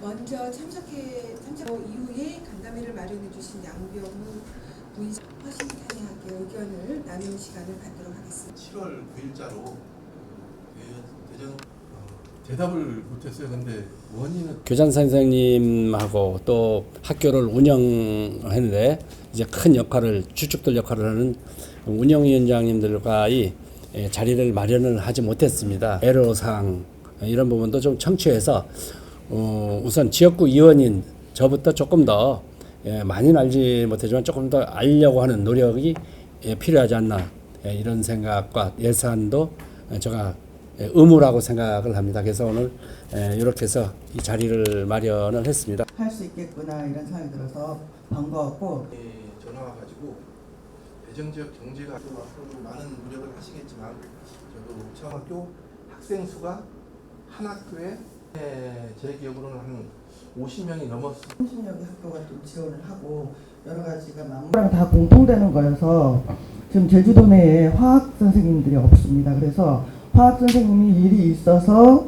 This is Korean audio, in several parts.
먼저 참석해 참석 이후에 간담회를 마련해 주신 양병우 부의장 허심탄회하게 의견을 나누는 시간을 갖도록 하겠습니다. 7월 9일자로 그 대전 어, 대답을 못했어요. 근데 원인은 교장 선생님하고 또 학교를 운영하는데 이제 큰 역할을 주축들 역할을 하는 운영위원장님들과의 예, 자리를 마련을 하지 못했습니다. 애로사항 이런 부분도 좀 청취해서 어, 우선 지역구 의원인 저부터 조금 더 예, 많이는 알지 못하지만 조금 더 알려고 하는 노력이 예, 필요하지 않나 예, 이런 생각과 예산도 예, 제가 예, 의무라고 생각을 합니다. 그래서 오늘 예, 이렇게 해서 이 자리를 마련을 했습니다. 할 수 있겠구나 이런 생각이 들어서 반가웠고 이 전화 와 가지고 대전 지역 경제가 또 앞으로 많은 노력을 하시겠지만 저도 청학교 학생 수가 한 학교에 예, 제 기억으로는 한 50명이 넘었을 30여 개 학교가 또 지원을 하고 여러 가지가 막무랑 다 공통되는 거여서 지금 제주도 내에 화학 선생님들이 없습니다. 그래서 화학 선생님이 일이 있어서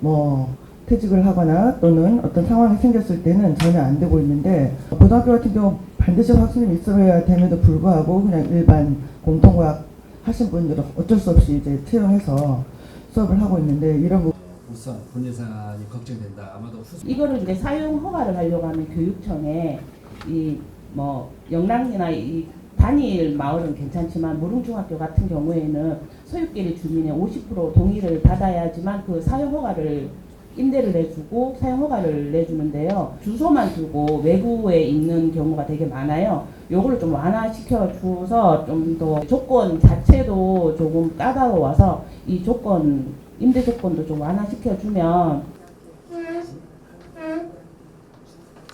뭐 퇴직을 하거나 또는 어떤 상황이 생겼을 때는 전혀 안 되고 있는데 고등학교 같은 경우 반드시 화학 선생님이 있어야 됨에도 불구하고 그냥 일반 공통과학 하신 분들은 어쩔 수 없이 이제 채용해서 수업을 하고 있는데 이런 부분 우선 본 예산이 걱정된다. 아마도 후 이거를 이제 사용 허가를 하려고 하면 교육청에 이 뭐 영랑이나 이 단일 마을은 괜찮지만 무릉중학교 같은 경우에는 소유権주민의 50% 동의를 받아야지만 그 사용 허가를 임대를 내주고 사용 허가를 내주는데요. 주소만 주고 외부에 있는 경우가 되게 많아요. 요거를 좀 완화시켜 줘서 좀 더 조건 자체도 조금 까다로워서 이 조건 임대 조건도 좀 완화시켜 주면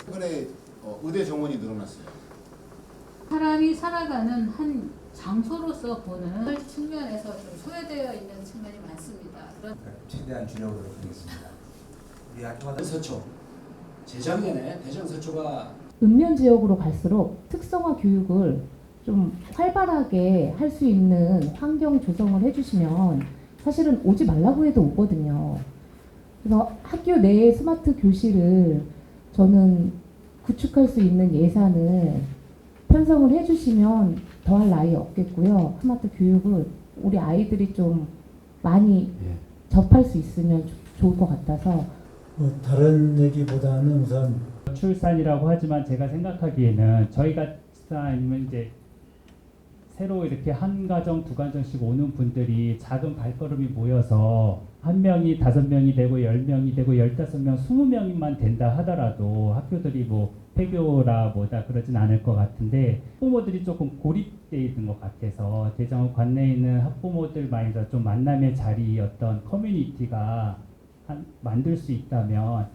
최근에 어, 의대 정원이 늘어났어요. 사람이 살아가는 한 장소로서 보는 측면에서 좀 소외되어 있는 측면이 많습니다. 그런 최대한 줄여보도록 하겠습니다. 우리 학교마다 서초 재작년에 대전 서초가 읍면 지역으로 갈수록 특성화 교육을 좀 활발하게 할 수 있는 환경 조성을 해주시면 사실은 오지 말라고 해도 오거든요. 그래서 학교 내에 스마트 교실을 저는 구축할 수 있는 예산을 편성을 해주시면 더할 나위 없겠고요. 스마트 교육을 우리 아이들이 좀 많이 예. 접할 수 있으면 좋- 좋을 것 같아서 뭐 다른 얘기보다는 우선 출산이라고 하지만 제가 생각하기에는 저희가 아니면 이제 새로 이렇게 한 가정 두 가정씩 오는 분들이 작은 발걸음이 모여서 한 명이 다섯 명이 되고 열 명이 되고 열다섯 명, 스무 명만 된다 하더라도 학교들이 뭐 폐교라 뭐다 그러진 않을 것 같은데 학부모들이 조금 고립돼 있는 것 같아서 대전 관내에 있는 학부모들만이라 좀 만남의 자리 어떤 커뮤니티가 한, 만들 수 있다면